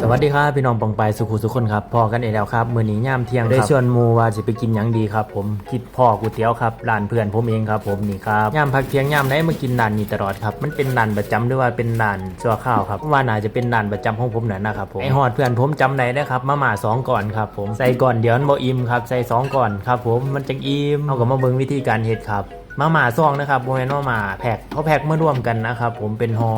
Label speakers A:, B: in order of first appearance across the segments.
A: สวัสดีครับพี่น้องปองไปสุขุสุคนครับพอกันเอีกแล้วครับมื้อนี้ย่ามเที่ยงได้ชวนมูว่าจะไปกินหยังดีครับผมคิดพ่อก๋วยเตี๋ยวครับร้านเพื่อนผมเองครับผมนี่ครับย่ามพักเที่ยงย่ามได้มากินร้านนี้ตลอดครับมันเป็นร้านประจำหรือว่าเป็นร้านชั่วข้าวครับว่าน่าจะเป็นร้านประจำของผมนั่นนะครับผมไอฮอดเพื่อนผมจำได้นะครับมาม่าสองก่อนครับผมใส่ก่อนเดี๋ยวมันบ่อิ่มครับใส่สองก่อนครับผมมันจังอิ่มเอาก็มาเบิ่งวิธีการเฮ็ดครับ มาหมาซองนะครับโมเมนมาหมาแพ็คเขาแพ็คมาร่วมกันนะครับผมเป็นฮอ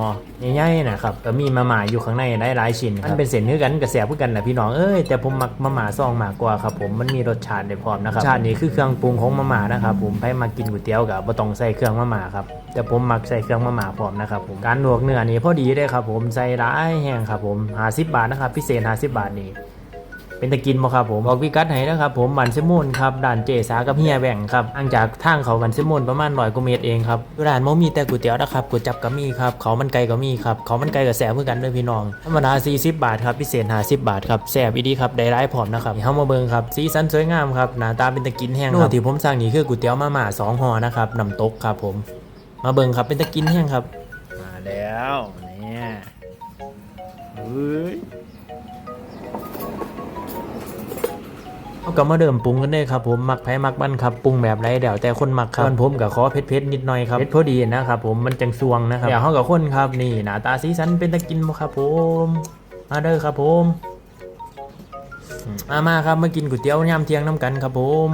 A: ใหญ่ๆนะครับก็มีมาหมาอยู่ข้างในได้หลายชิ้นครับมันเป็นเส้นเนื้อกันกับแสบเพื่อกันนะพี่น้องเอ้ยแต่ผมมักมาหมาซองมากกว่าครับผมมันมีรสชาติได้พร้อมนะครับรสชาตินี้คือเครื่องปรุงของมาหมานะครับผมให้มากินก๋วยเตี๋ยวกับบ่ต้องใส่เครื่องมาหมาครับแต่ผมมักใส่เครื่องมาหมาพร้อมนะครับผมการลวกเนื้อนี่พอดีได้ครับผมใส่ร้ายแห้งครับผม50บาทนะครับพิเศษ50บาทนี่ เป็นตะกินบ่ครับผมบอกวิกัดให้นะครับผมบันเซมูนครับด่านเจสากับเฮียแบ่งครับห่างจากทางเขาบันเซมูนประมาณร้อยกว่าเมตรเองครับร้านมมีแต่ก๋วยเตี๋ยวนะครับก๋วยจับก็มีครับเขามันไก่ก็มีครับเขามันไก่กับแสบเพื่อกันด้วยพี่น้องธรรมดา40 บาทครับพิเศษ50บาทครับแสบอีดีครับได้ร้ายพร้อมนะครับเข้ามาเบิ่งครับสีสันสวยงามครับหน้าตาเป็นตะกินแห้งครับที่ผมสั่งนี่คือก๋วยเตี๋ยวมาม่าสองห่อนะครับน้ำตกครับผม มาเบิ่งครับเป็นตะกินแห้งครับ
B: มาแล้วเนี่ยเฮ้ย
A: เขา ก็มาเดิมปรุงกันเลยครับผมมักแพ้มักมันครับปรุงแบบไรเดี๋ยวแต่คนมักครับส่วนผมกับขอเผ็ดๆนิดหน่อยครับเผ็ดพอดีนะครับผมมันจังซวงนะครับเดี๋ยวเขากับคนครับนี่หน้าตาสีสันเป็นตะกินบ่ครับผมมาเด้อครับผมอืมมามาครับมากินก๋วยเตี๋ยวยามเที่ยงน้ำกันครับผม